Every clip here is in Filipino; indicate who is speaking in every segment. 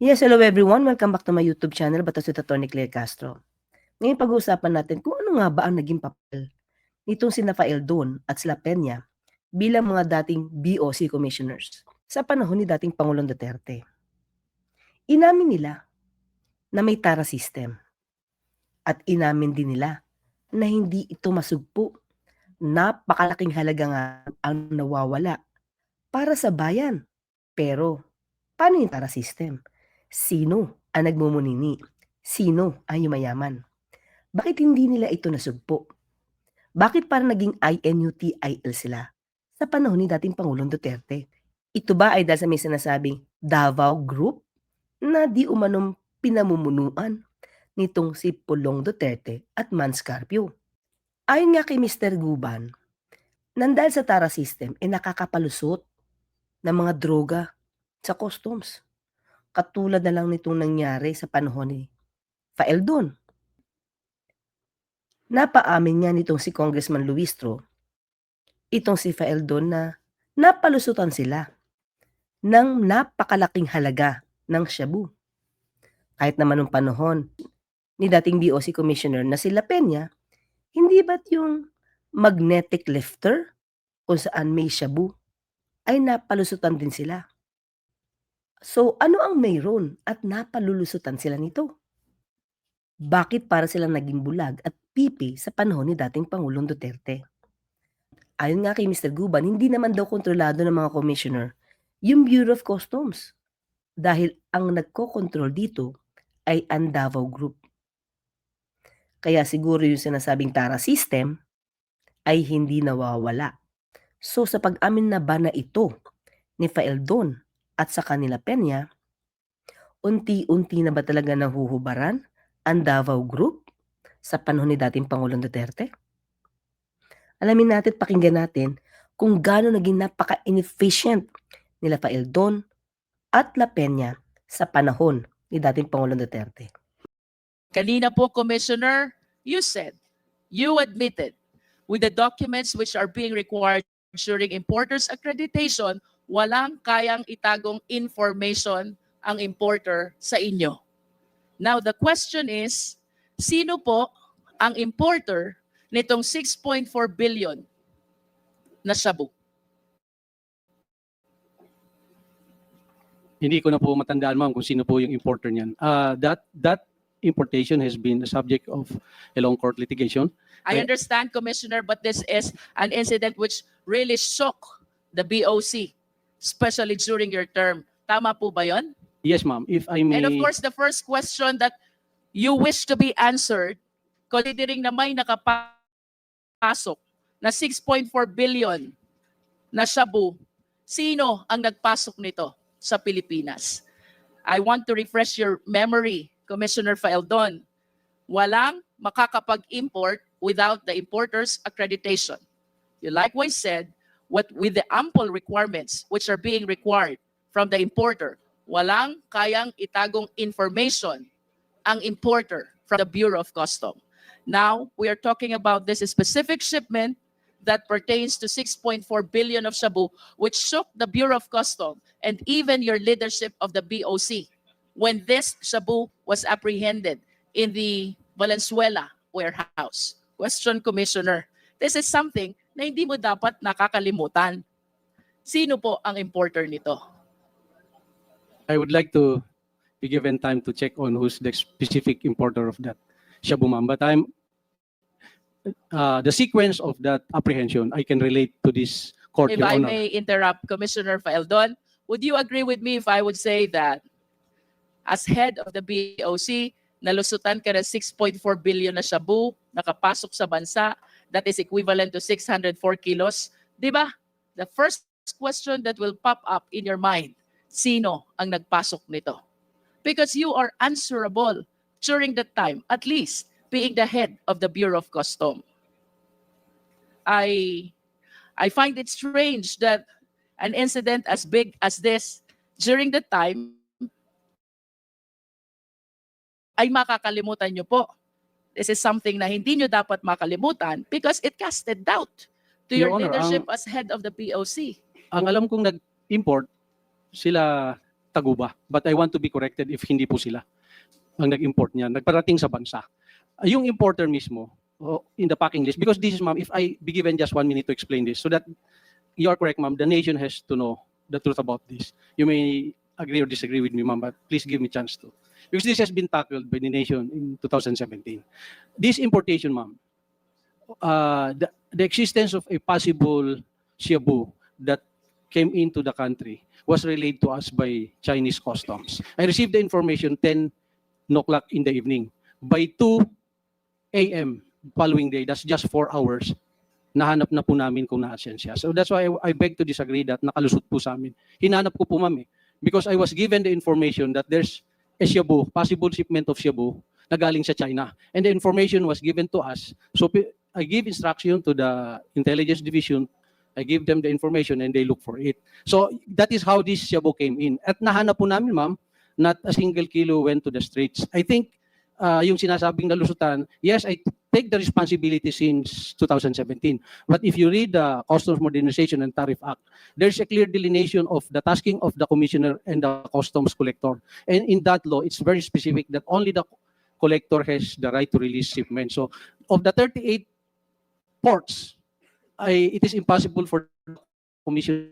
Speaker 1: Yes, hello everyone. Welcome back to my YouTube channel, Batas with Atty. Claire Castro. Ngayon pag-uusapan natin kung ano nga ba ang naging papel nitong sina Faeldon at sila Peña bilang mga dating BOC commissioners sa panahon ni dating Pangulong Duterte. Inamin nila na may tara system at inamin din nila na hindi ito masugpo. Napakalaking halaga nga ang nawawala para sa bayan. Pero, paano yung tara system? Sino ang nagmumunini? Sino ang yumayaman? Bakit hindi nila ito nasugpo? Bakit parang naging INUTIL sila sa panahon ni dating Pangulong Duterte? Ito ba ay dahil sa may sinasabing Davao Group na di umanom pinamumunuan nitong si Pulong Duterte at Manscarpio? Ayon nga kay Mr. Guban, nandahil sa Tara System ay nakakapalusot ng mga droga sa customs. Katulad na lang nitong nangyari sa panahon ni Faeldon. Napaamin niya nitong si Congressman Luistro, itong si Faeldon na napalusutan sila ng napakalaking halaga ng shabu. Kahit naman nung panahon ni dating BOC Commissioner na sila Peña, hindi ba't yung magnetic lifter kung saan may shabu ay napalusutan din sila? So, ano ang mayroon at napalulusutan sila nito? Bakit para silang naging bulag at pipi sa panahon ni dating Pangulong Duterte? Ayon nga kay Mr. Guban, hindi naman daw kontrolado ng mga commissioner yung Bureau of Customs dahil ang nagko-control dito ay ang Davao Group. Kaya siguro yung sinasabing Tara System ay hindi nawawala. So sa pag-amin na ba na ito ni Faeldon at sa kanila Peña, unti-unti na ba talaga nahuhubaran ang Davao Group sa panahon ni dating Pangulong Duterte? Alamin natin, pakinggan natin kung gaano naging napaka-inefficient nila Faeldon at La Peña sa panahon ni dating Pangulong Duterte.
Speaker 2: Kanina po, Commissioner, you said, you admitted with the documents which are being required during importer's accreditation, walang kayang itagong information ang importer sa inyo. Now, the question is, sino po ang importer nitong 6.4 billion na shabu?
Speaker 3: Hindi ko na po matandaan ma'am kung sino po yung importer niyan. Uh, that that importation has been the subject of a long court litigation.
Speaker 2: I understand, Commissioner, but this is an incident which really shook the BOC, especially during your term. Tama po ba yon?
Speaker 3: Yes ma'am, if I may
Speaker 2: And of course, the first question that you wish to be answered, considering na may nakapasok na 6.4 billion na shabu, sino ang nagpasok nito sa Pilipinas? I want to refresh your memory, Commissioner Faeldon. Walang makakapag-import without the importer's accreditation. You likewise said, what with the ample requirements which are being required from the importer, walang kayang itagong information ang importer from the Bureau of Custom. Now, we are talking about this specific shipment that pertains to 6.4 billion of shabu, which shook the Bureau of Custom and even your leadership of the BOC when this shabu was apprehended in the Valenzuela warehouse. Question, Commissioner. This is something na hindi mo dapat nakakalimutan. Sino po ang importer nito?
Speaker 3: I would like to be given time to check on who's the specific importer of that shabu ma'am. But I'm uh, the sequence of that apprehension I can relate to this court,
Speaker 2: If I
Speaker 3: Honor.
Speaker 2: may interrupt Commissioner Faeldon, would you agree with me if I would say that as head of the BOC, nalusutan ka ng 6.4 billion na shabu, nakapasok sa bansa, that is equivalent to 604 kilos. Di ba? The first question that will pop up in your mind, sino ang nagpasok nito? Because you are answerable during that time, at least being the head of the Bureau of Custom. I I find it strange that an incident as big as this during the time ay makakalimutan nyo po. This is something na hindi nyo dapat makalimutan because it casted doubt to your,
Speaker 3: Your Honor,
Speaker 2: leadership as head of the POC.
Speaker 3: Ang alam kong nag-import sila Taguba. But I want to be corrected if hindi po sila ang nag-import niya. Nagparating sa bansa. Yung importer mismo, oh, in the packing list, because this is, ma'am, if I be given just one minute to explain this, so that you are correct, ma'am, the nation has to know the truth about this. You may agree or disagree with me, ma'am, but please give me chance to. Because this has been tackled by the nation in 2017. This importation, ma'am, uh, the, the existence of a possible Shabu that came into the country was relayed to us by Chinese customs. I received the information 10 o'clock in the evening. By 2 a.m. following day, that's just 4 hours, nahanap na po namin kung naasen siya. So that's why I, I beg to disagree that nakalusot po sa amin. Hinanap ko po ma'am eh. Because I was given the information that there's a Shabu, possible shipment of Shabu na galing sa China. And the information was given to us. So I give instruction to the intelligence division. I give them the information and they look for it. So that is how this Shabu came in. At nahanap po namin ma'am, not a single kilo went to the streets. I think uh, yung sinasabing nalusutan, yes, I take the responsibility since 2017. But if you read the Customs Modernization and Tariff Act, there's a clear delineation of the tasking of the commissioner and the customs collector. And in that law, it's very specific that only the collector has the right to release shipment. So of the 38 ports, I, it is impossible for the commissioner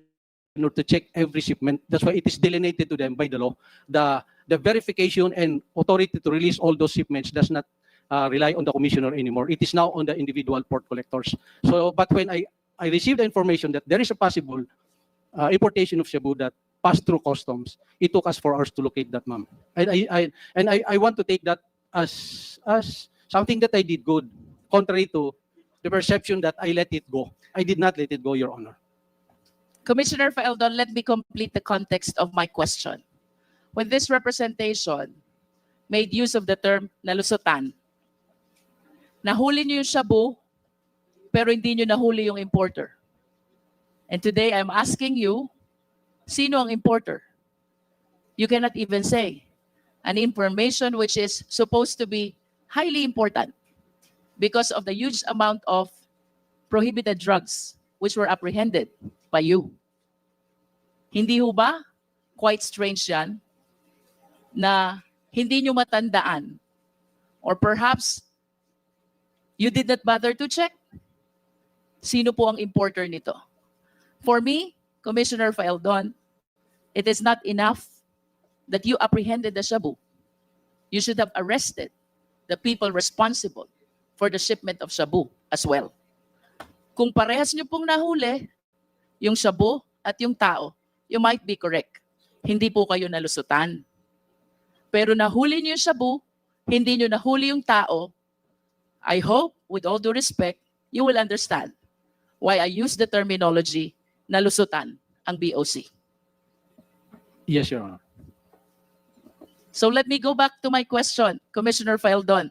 Speaker 3: to check every shipment. That's why it is delineated to them by the law. The, the verification and authority to release all those shipments does not uh, rely on the commissioner anymore. It is now on the individual port collectors. So, but when I, I received the information that there is a possible uh, importation of Shabu that passed through customs, it took us four hours to locate that, ma'am. And I, I, and I, I want to take that as, as something that I did good, contrary to the perception that I let it go. I did not let it go, Your Honor.
Speaker 2: Commissioner Faeldon, let me complete the context of my question. When this representation made use of the term nalusutan, nahuli niyo yung shabu, pero hindi niyo nahuli yung importer. And today, I'm asking you, sino ang importer? You cannot even say an information which is supposed to be highly important because of the huge amount of prohibited drugs which were apprehended by you. Hindi ho ba quite strange yan na hindi nyo matandaan or perhaps you did not bother to check sino po ang importer nito. For me, Commissioner Faeldon, it is not enough that you apprehended the shabu. You should have arrested the people responsible for the shipment of shabu as well. Kung parehas nyo pong nahuli, yung shabu at yung tao, you might be correct. Hindi po kayo nalusutan. Pero nahuli niyo yung shabu, hindi niyo nahuli yung tao, I hope, with all due respect, you will understand why I use the terminology nalusutan ang BOC.
Speaker 3: Yes, Your Honor.
Speaker 2: So let me go back to my question, Commissioner Faeldon.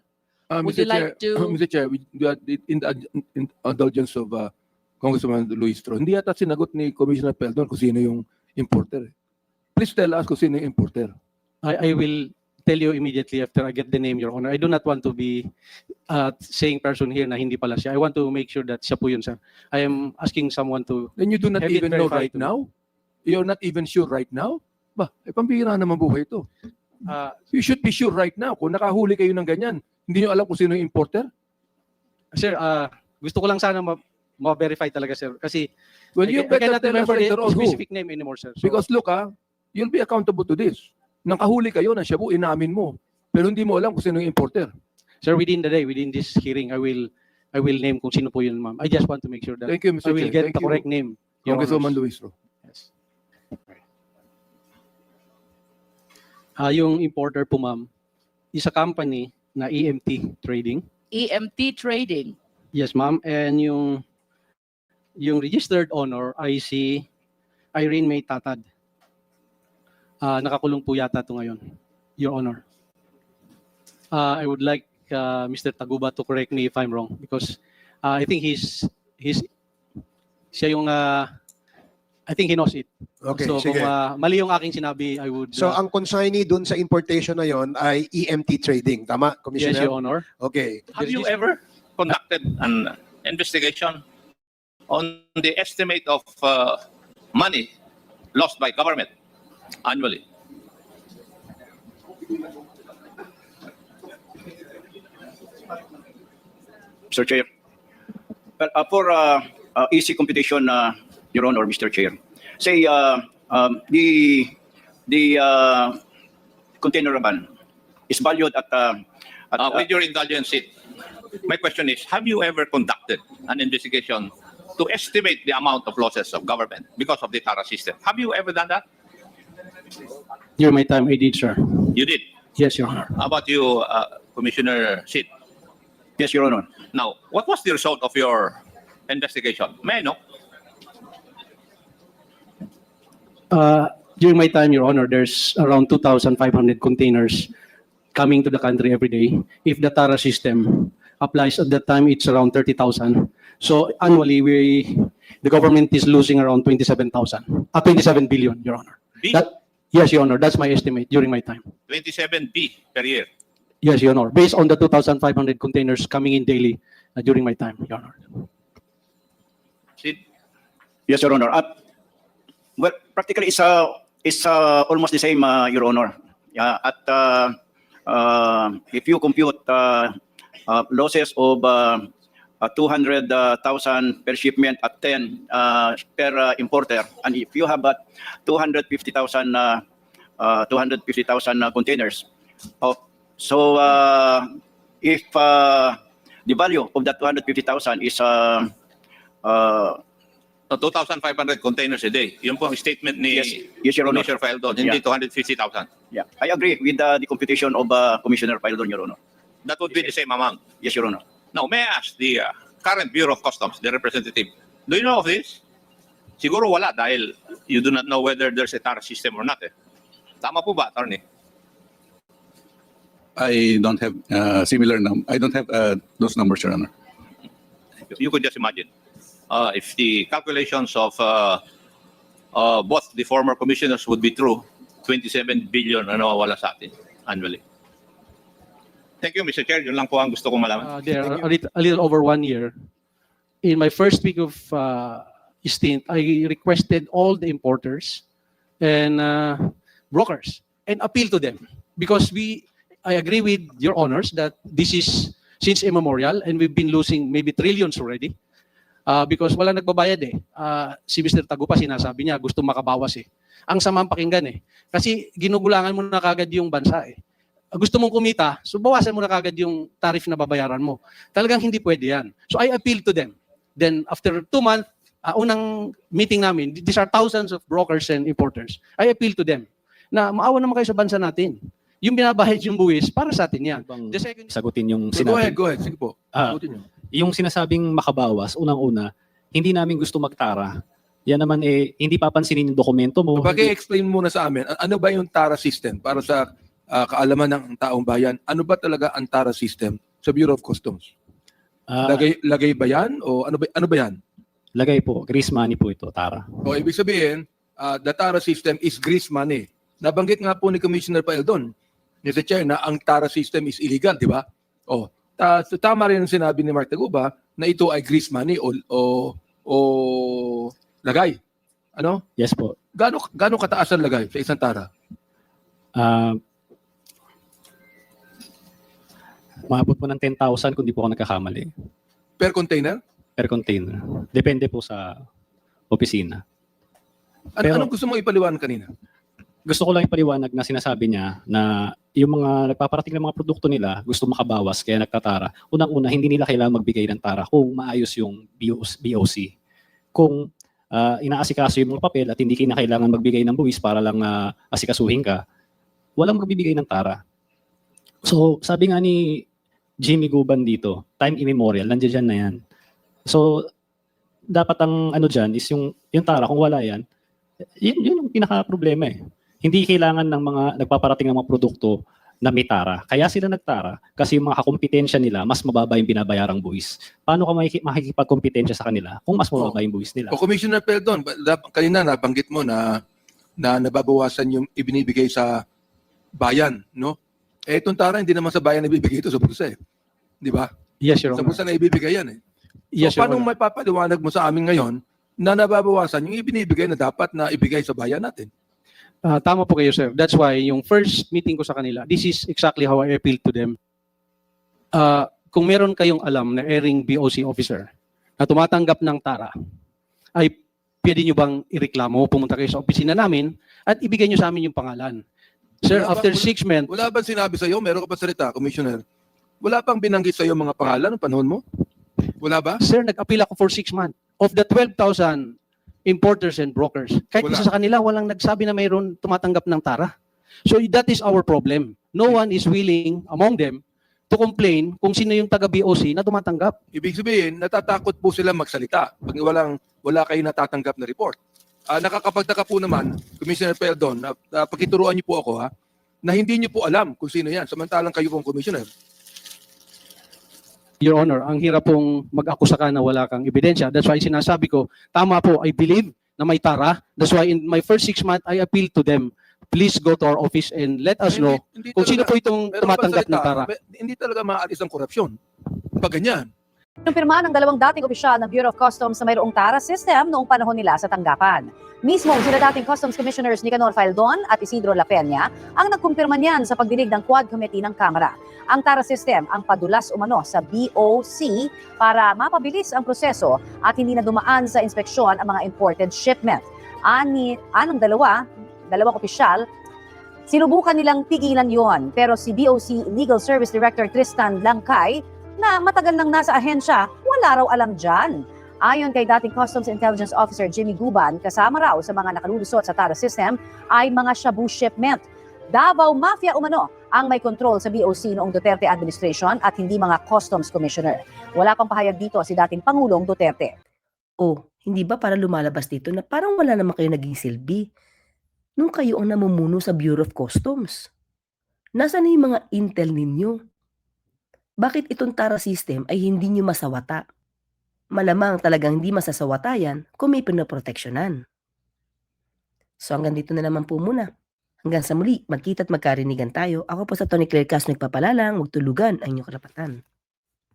Speaker 4: Uh,
Speaker 2: Would
Speaker 4: Mr.
Speaker 2: you
Speaker 4: Chair,
Speaker 2: like to-
Speaker 4: Mr. Chair, with- in the in indulgence of uh, Congressman Luis Tro, hindi yata sinagot ni Commissioner Peldon kung sino yung importer. Please tell us kung sino yung importer.
Speaker 3: I, I will tell you immediately after I get the name, Your Honor. I do not want to be uh, saying person here na hindi pala siya. I want to make sure that siya po yun, sir. I am asking someone to,
Speaker 4: Then you do not even know right
Speaker 3: to
Speaker 4: now? You're not even sure right now? Ba, eh, pambihira naman buhay ito.
Speaker 3: uh,
Speaker 4: You should be sure right now. Kung nakahuli kayo ng ganyan, hindi nyo alam kung sino yung importer?
Speaker 3: sir, uh, gusto ko lang sana ma- ma-verify talaga, sir. Kasi
Speaker 4: Well,
Speaker 3: I,
Speaker 4: you
Speaker 3: I
Speaker 4: better
Speaker 3: cannot remember the
Speaker 4: who.
Speaker 3: specific name anymore, sir. So,
Speaker 4: Because look ah, you'll be accountable to this. Nakahuli kayo ng shabu, inamin mo. Pero hindi mo alam kung sino yung importer.
Speaker 3: sir, within the day, within this hearing, I will I will name kung sino po yun, ma'am. I just want to make sure that
Speaker 4: Thank you, Mr.
Speaker 3: I will
Speaker 4: Chair.
Speaker 3: get
Speaker 4: Thank
Speaker 3: the
Speaker 4: you.
Speaker 3: correct name. Your
Speaker 4: Congresswoman
Speaker 3: Honors.
Speaker 4: Luis Tro.
Speaker 3: Yes. Ah, yung importer po, ma'am, is a company na EMT Trading.
Speaker 2: EMT Trading.
Speaker 3: Yes, ma'am. And yung yung registered owner ay si Irene May Tatad. Ah, nakakulong po yata ito ngayon, Your Honor. Ah, I would like ah, Mr. Taguba to correct me if I'm wrong because ah, I think he's he's siya yung ah, I think he knows it.
Speaker 5: Okay,
Speaker 3: so
Speaker 5: sige.
Speaker 3: kung ah, mali yung aking sinabi, I would
Speaker 5: So
Speaker 3: ah,
Speaker 5: ang consignee dun sa importation na yon ay EMT trading, tama,
Speaker 3: yes,
Speaker 5: Commissioner?
Speaker 3: Your Honor.
Speaker 5: Okay.
Speaker 6: Have you ever conducted an investigation on the estimate of uh, money lost by government annually?
Speaker 7: Mr. Chair. Well, uh, for uh, uh, easy computation, uh, Your Honor, Mr. Chair, say uh, um, the the uh, container ban is valued at, uh, at
Speaker 6: Uh,
Speaker 7: uh,
Speaker 6: with your indulgence, it, my question is, have you ever conducted an investigation to estimate the amount of losses of government because of the TARA system? Have you ever done that?
Speaker 3: During my time, I did, sir.
Speaker 6: You did.
Speaker 3: Yes, Your Honor.
Speaker 6: How about you, uh, Commissioner Sid?
Speaker 7: yes, Your Honor.
Speaker 6: Now, what was the result of your investigation? May I know?
Speaker 3: Uh, during my time, Your Honor, there's around 2,500 containers coming to the country every day. If the TARA system applies at that time, it's around 30,000. So annually, we, the government is losing around 27,000, uh, 27 billion, Your Honor.
Speaker 6: B,
Speaker 3: That, yes, Your Honor, that's my estimate during my time.
Speaker 6: 27B per year.
Speaker 3: Yes, Your Honor, based on the 2,500 containers coming in daily uh, during my time, Your Honor.
Speaker 6: Sid?
Speaker 7: Yes, Your Honor. Uh, well, practically it's uh, it's uh, almost the same, uh, Your Honor. Yeah, at uh, uh, if you compute uh, uh, losses of uh, uh, 200,000 per shipment at 10 uh, per uh, importer, and if you have uh, 250,000 uh, uh, 250,000 uh, containers, oh, so uh, if uh, the value of that 250,000 is uh, uh,
Speaker 6: So 2,500 containers a day. Yun po ang statement ni
Speaker 7: yes, yes, Your Honor.
Speaker 6: Commissioner Faeldon, hindi 250,000.
Speaker 7: Yeah, I agree with uh, the computation of uh, Commissioner Paildon, Your Honor.
Speaker 6: That would be the same amount.
Speaker 7: Yes, Your Honor.
Speaker 6: Now, may I ask the uh, current Bureau of Customs, the representative, do you know of this? Siguro wala dahil you do not know whether there's a TARA system or not. Eh. Tama po ba, attorney?
Speaker 8: I don't have uh, similar num. I don't have uh, those numbers, Your Honor.
Speaker 6: You could just imagine. Uh, if the calculations of uh, uh, both the former commissioners would be true, 27 billion na nawawala sa atin annually. Thank you, Mr. Chair. Yun lang po ang gusto kong malaman.
Speaker 3: Uh, there, a little, a little over one year. In my first week of uh, stint, I requested all the importers and uh, brokers and appeal to them because we, I agree with your honors that this is since immemorial and we've been losing maybe trillions already. Uh, because wala nagbabayad eh. Uh, si Mr. Tagupa sinasabi niya gusto makabawas eh. Ang samang pakinggan eh. Kasi ginugulangan mo na kagad yung bansa eh gusto mong kumita, so bawasan mo na kagad yung tariff na babayaran mo. Talagang hindi pwede yan. So I appeal to them. Then after two months, uh, unang meeting namin, these are thousands of brokers and importers. I appeal to them na maawa naman kayo sa bansa natin. Yung binabayad yung buwis, para sa atin yan.
Speaker 9: Bang
Speaker 3: The second,
Speaker 9: sagutin yung
Speaker 4: Go ahead,
Speaker 9: sinabi.
Speaker 4: go ahead. Sige po.
Speaker 9: Ah,
Speaker 4: niyo.
Speaker 9: yung sinasabing makabawas, unang-una, hindi namin gusto magtara. Yan naman eh, hindi papansinin yung dokumento mo.
Speaker 4: Paki-explain muna sa amin, ano ba yung TARA system para sa ah, kaalaman ng taong bayan? Ano ba talaga ang TARA system sa Bureau of Customs?
Speaker 9: Ah,
Speaker 4: Lagay, lagay ba yan? O ano ba, ano ba yan?
Speaker 9: lagay po, grease money po ito, tara.
Speaker 4: O ibig sabihin, ah, the TARA system is grease money. Nabanggit nga po ni Commissioner Paeldon, Mr. Chair, na ang TARA system is illegal, di ba? O, ta- so tama rin ang sinabi ni Mark Taguba na ito ay grease money o, o, o lagay. Ano?
Speaker 9: Yes po.
Speaker 4: Gano, gano kataas ang lagay sa isang TARA?
Speaker 9: Ah, maabot po ng 10,000 kung di po ako nagkakamali
Speaker 4: Per container?
Speaker 9: per container. Depende po sa opisina.
Speaker 4: An-
Speaker 9: Pero-
Speaker 4: anong gusto mo ipaliwanag kanina?
Speaker 9: Gusto ko lang ipaliwanag na sinasabi niya na yung mga nagpaparating ng mga produkto nila gusto makabawas kaya nagtatara. Unang-una, hindi nila kailangan magbigay ng tara kung maayos yung BOC. Kung ah, inaasikaso yung mga papel at hindi kinakailangan magbigay ng buwis para lang ah, asikasuhin ka, walang magbibigay ng tara. So, sabi nga ni Jimmy Guban dito, time immemorial, nandiyan dyan na yan. So, dapat ang ano dyan is yung, yung tara, kung wala yan, yun, yun yung pinaka-problema eh. Hindi kailangan ng mga nagpaparating ng mga produkto na may tara. Kaya sila nagtara kasi yung mga kakompetensya nila, mas mababa yung binabayarang buwis. Paano ka makiki- makikipagkompetensya sa kanila kung mas mababa yung buwis nila?
Speaker 4: O Commissioner Peldon, kanina nabanggit mo na na nababawasan yung ibinibigay sa bayan, no? Eh, itong tara, hindi naman sa bayan ibibigay ito sa bulsa eh. Di ba?
Speaker 3: yes, Your
Speaker 4: Sa
Speaker 3: Honor.
Speaker 4: bulsa na ibibigay yan eh.
Speaker 3: Yes,
Speaker 4: so,
Speaker 3: Your
Speaker 4: paano
Speaker 3: Honor.
Speaker 4: may papaliwanag mo sa amin ngayon na nababawasan yung ibinibigay na dapat na ibigay sa bayan natin?
Speaker 3: Ah, tama po kayo, sir. That's why yung first meeting ko sa kanila, this is exactly how I appealed to them. Ah, kung meron kayong alam na erring BOC officer na tumatanggap ng tara, ay pwede nyo bang ireklamo, pumunta kayo sa opisina namin at ibigay nyo sa amin yung pangalan. Sir,
Speaker 4: Wala ba-
Speaker 3: after
Speaker 4: wala-
Speaker 3: six months,
Speaker 4: Wala bang sinabi sa'yo, meron ka pa salita, Commissioner? Wala pang binanggit sa'yo mga pangalan ng panahon mo? Wala ba?
Speaker 3: sir, nag-appeal ako for six months. Of the 12,000 importers and brokers, kahit
Speaker 4: Wala.
Speaker 3: isa sa kanila, walang nagsabi na mayroon tumatanggap ng tara. So that is our problem. No one is willing among them to complain kung sino yung taga-BOC na tumatanggap.
Speaker 4: Ibig sabihin, natatakot po sila magsalita pag walang, wala kayo natatanggap na report. Ah, nakakapagtaka po naman, Commissioner Peldon, na, na pakituruan niyo po ako ha, na hindi niyo po alam kung sino yan, samantalang kayo pong Commissioner.
Speaker 3: Your Honor, ang hirap pong mag-akusa ka na wala kang ebidensya. That's why sinasabi ko, tama po, I believe na may tara. That's why in my first six months, I appeal to them. Please go to our office and let us know
Speaker 4: Hindi- hindi
Speaker 3: kung sino
Speaker 4: talaga-
Speaker 3: po itong tumatanggap ng tara.
Speaker 4: Hindi talaga maalis ang korupsyon. Pag ganyan.
Speaker 10: Kinumpirma ng dalawang dating opisyal ng Bureau of Customs na mayroong TARA system noong panahon nila sa tanggapan. Mismo sila dating Customs Commissioners Nicanor Faldon at Isidro La Peña ang nagkumpirma niyan sa pagdinig ng Quad Committee ng Kamara. Ang TARA system ang padulas umano sa BOC para mapabilis ang proseso at hindi na dumaan sa inspeksyon ang mga imported shipment. Ani, anong dalawa, dalawang opisyal, sinubukan nilang tigilan yon pero si BOC Legal Service Director Tristan Langkay na matagal nang nasa ahensya, wala raw alam dyan. Ayon kay dating Customs Intelligence Officer Jimmy Guban, kasama raw sa mga nakalulusot sa TARA system ay mga shabu shipment. Davao Mafia umano ang may control sa BOC noong Duterte administration at hindi mga Customs Commissioner. Wala pang pahayag dito si dating Pangulong Duterte.
Speaker 1: O, hindi ba para lumalabas dito na parang wala naman kayo naging silbi nung kayo ang namumuno sa Bureau of Customs? Nasaan na yung mga intel ninyo? Bakit itong TARA system ay hindi nyo masawata? Malamang talagang hindi masasawata yan kung may pinoproteksyonan. So hanggang dito na naman po muna. Hanggang sa muli, magkita at magkarinigan tayo. Ako po sa Tony Claire Cas nagpapalalang, huwag tulugan ang inyong karapatan.